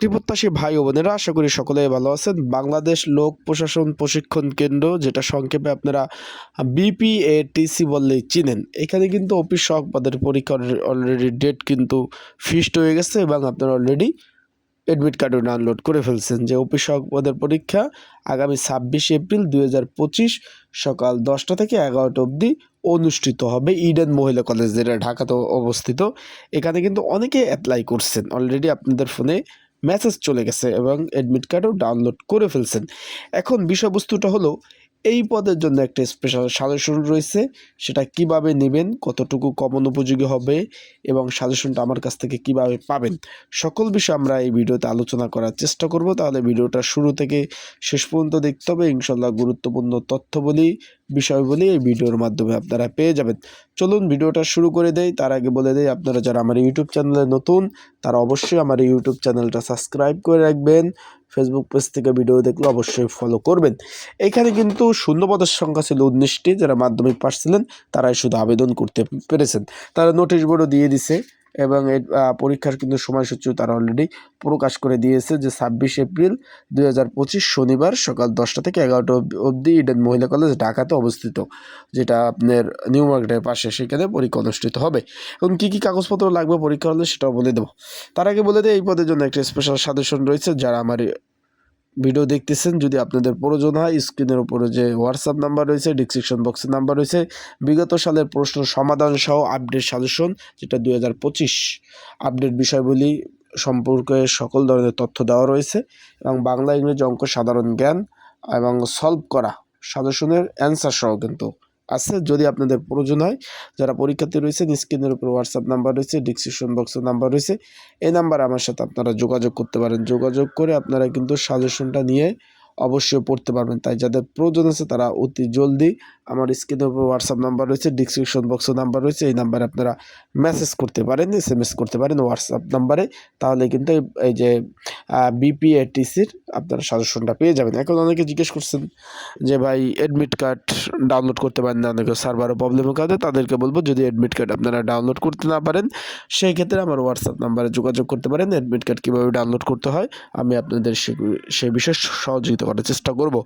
চাকরি প্রত্যাশী ভাই ও বোনেরা, আশা করি সকলেই ভালো আছেন। বাংলাদেশ লোক প্রশাসন প্রশিক্ষণ কেন্দ্র, যেটা সংক্ষেপে আপনারা বিপিএটিসি বললেই চিনেন। এখানে কিন্তু অফিস সহক পদের পরীক্ষার অলরেডি ডেট কিন্তু ফিক্সড হয়ে গেছে এবং আপনারা অলরেডি অ্যাডমিট কার্ডও ডাউনলোড করে ফেলছেন যে অফিস পদের পরীক্ষা আগামী ছাব্বিশে এপ্রিল দুই হাজার পঁচিশ সকাল দশটা থেকে এগারোটা অবধি অনুষ্ঠিত হবে। ইডেন মহিলা কলেজ, যেটা ঢাকাতে অবস্থিত। এখানে কিন্তু অনেকে অ্যাপ্লাই করছেন। অলরেডি আপনাদের ফোনে মেসেজ চলে গেছে এবং অ্যাডমিট কার্ডও ডাউনলোড করে ফেলছেন। এখন বিষয়বস্তুটা হলো এই পদের জন্য একটা স্পেশাল সাজেশন রয়েছে। সেটা কীভাবে নেবেন, কতটুকু কমন উপযোগী হবে এবং সাজেশনটা আমার কাছ থেকে কীভাবে পাবেন, সকল বিষয় আমরা এই ভিডিওতে আলোচনা করার চেষ্টা করব। তাহলে ভিডিওটা শুরু থেকে শেষ পর্যন্ত দেখতে হবে। ইনশাল্লাহ গুরুত্বপূর্ণ তথ্য বলি বিষয় বলি এই ভিডিওর মাধ্যমে আপনারা পেয়ে যাবেন। চলুন ভিডিওটা শুরু করে দেই। তার আগে বলে দেই, আপনারা যারা আমার ইউটিউব চ্যানেলে নতুন, তারা অবশ্যই আমার ইউটিউব চ্যানেলটা সাবস্ক্রাইব করে রাখবেন। ফেসবুক পেজ থেকে ভিডিও দেখলে অবশ্যই ফলো করবেন। এখানে কিন্তু শূন্য পদের সংখ্যা ছিল উনিশটি, যারা মাধ্যমিক পাস ছিলেন, তারাই শুধু আবেদন করতে পেরেছেন। তারা নোটিশ বোর্ডও দিয়ে দিছে। এবং এর পরীক্ষার কিন্তু সময়সূচিও তারা অলরেডি প্রকাশ করে দিয়েছে যে ছাব্বিশ এপ্রিল দুই হাজার পঁচিশ শনিবার সকাল দশটা থেকে এগারোটা অবধি ইডেন মহিলা কলেজ ঢাকাতে অবস্থিত, যেটা আপনার নিউ মার্কেটের পাশে, সেখানে পরীক্ষা অনুষ্ঠিত হবে। এবং কী কী কাগজপত্র লাগবে পরীক্ষা হলে সেটাও বলে দেবো। তার আগে বলে দিই, এই পদের জন্য একটা স্পেশাল সাজেশন রয়েছে, যারা আমার ভিডিও দেখতেছেন, যদি আপনাদের প্রয়োজন হয়, স্ক্রিনের উপরে যে হোয়াটসঅ্যাপ নাম্বার রয়েছে ডিসক্রিপশন বক্সের নাম্বার রয়েছে, বিগত সালের প্রশ্ন সমাধান সহ আপডেট সাজেশন যেটা দুই হাজার পঁচিশ। আপডেট বিষয়গুলি সম্পর্কে সকল ধরনের তথ্য দেওয়া রয়েছে এবং বাংলা ইংরেজি অঙ্ক সাধারণ জ্ঞান এবং সলভ করা সাজেশনের অ্যান্সার সহ কিন্তু আছে, যদি আপনাদের প্রয়োজন হয়, যারা পরীক্ষার্থী রয়েছেন, স্ক্রিনের উপর হোয়াটসঅ্যাপ নাম্বার রয়েছে ডিসক্রিপশন বক্সের নাম্বার রয়েছে, এই নাম্বার আমার সাথে আপনারা যোগাযোগ করতে পারেন। যোগাযোগ করে আপনারা কিন্তু সাজেশনটা নিয়ে অবশ্যই পড়তে পারবেন। তাই যাদের প্রয়োজন আছে, তারা অতি জলদি আমার স্ক্রিনের উপর হোয়াটসঅ্যাপ নাম্বার রয়েছে ডিসক্রিপশন বক্সের নাম্বার রয়েছে, এই নাম্বারে আপনারা মেসেজ করতে পারেন এস এম এস করতে পারেন হোয়াটসঅ্যাপ নাম্বারে তাহলে কিন্তু এই- যে বিপিএটিসির আপনারা সাজেশনটা পেয়ে যাবেন। এখন অনেকে জিজ্ঞেস করছেন যে, ভাই অ্যাডমিট কার্ড ডাউনলোড করতে পারেন না, অনেকে সার্ভারও প্রবলেমের কারণে, তাদেরকে বলব যদি অ্যাডমিট কার্ড আপনারা ডাউনলোড করতে না পারেন, সেই ক্ষেত্রে আমার হোয়াটসঅ্যাপ নাম্বারে যোগাযোগ করতে পারেন অ্যাডমিট কার্ড কীভাবে ডাউনলোড করতে হয়, আমি আপনাদের সে সেই বিষয়ে সহযোগিতা করার চেষ্টা করব।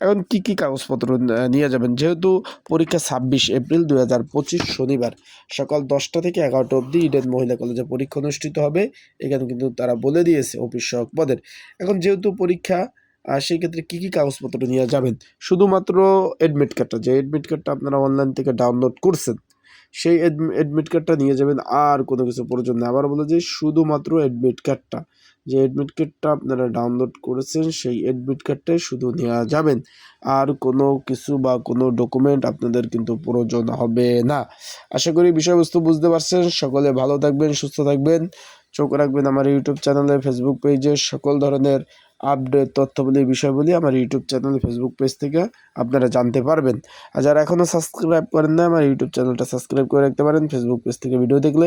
এখন কি কি কাগজপত্র নিয়ে যাবেন? যেহেতু পরীক্ষা ছাব্বিশ এপ্রিল দু হাজার পঁচিশ শনিবার সকাল দশটা থেকে এগারোটা অবধি ইডেন মহিলা কলেজে পরীক্ষা অনুষ্ঠিত হবে। এখানে কিন্তু তারা বলে দিয়েছে অফিস সহক পদের। এখন যেহেতু পরীক্ষা আর সেই ক্ষেত্রে কী কী কাগজপত্র নিয়ে যাবেন? শুধুমাত্র অ্যাডমিট কার্ডটা যে অ্যাডমিট কার্ডটা আপনারা অনলাইন থেকে ডাউনলোড করছেন, সেই অ্যাডমিট কার্ডটা নিয়ে যাবেন। আর কোনো কিছু প্রয়োজন নেই। আবার বলে যে শুধুমাত্র অ্যাডমিট কার্ডটা যে অ্যাডমিট কার্ডটা আপনারা ডাউনলোড করেছেন, সেই অ্যাডমিট কার্ডটাই শুধু নেওয়া যাবেন আর কোনো কিছু বা কোনো ডকুমেন্ট আপনাদের কিন্তু প্রয়োজন হবে না। আশা করি বিষয়বস্তু বুঝতে পারছেন। সকলে ভালো থাকবেন, সুস্থ থাকবেন। চোখ রাখবেন আমার ইউটিউব চ্যানেলে ফেসবুক পেজে সকল ধরনের আপডেট তথ্যবলী, বিষয়বলী আমার ইউটিউব চ্যানেল ফেসবুক পেজ থেকে আপনারা জানতে পারবেন। আর যারা এখনও সাবস্ক্রাইব করেন না আমার ইউটিউব চ্যানেলটা সাবস্ক্রাইব করে রাখতে পারেন। ফেসবুক পেজ থেকে ভিডিও দেখলে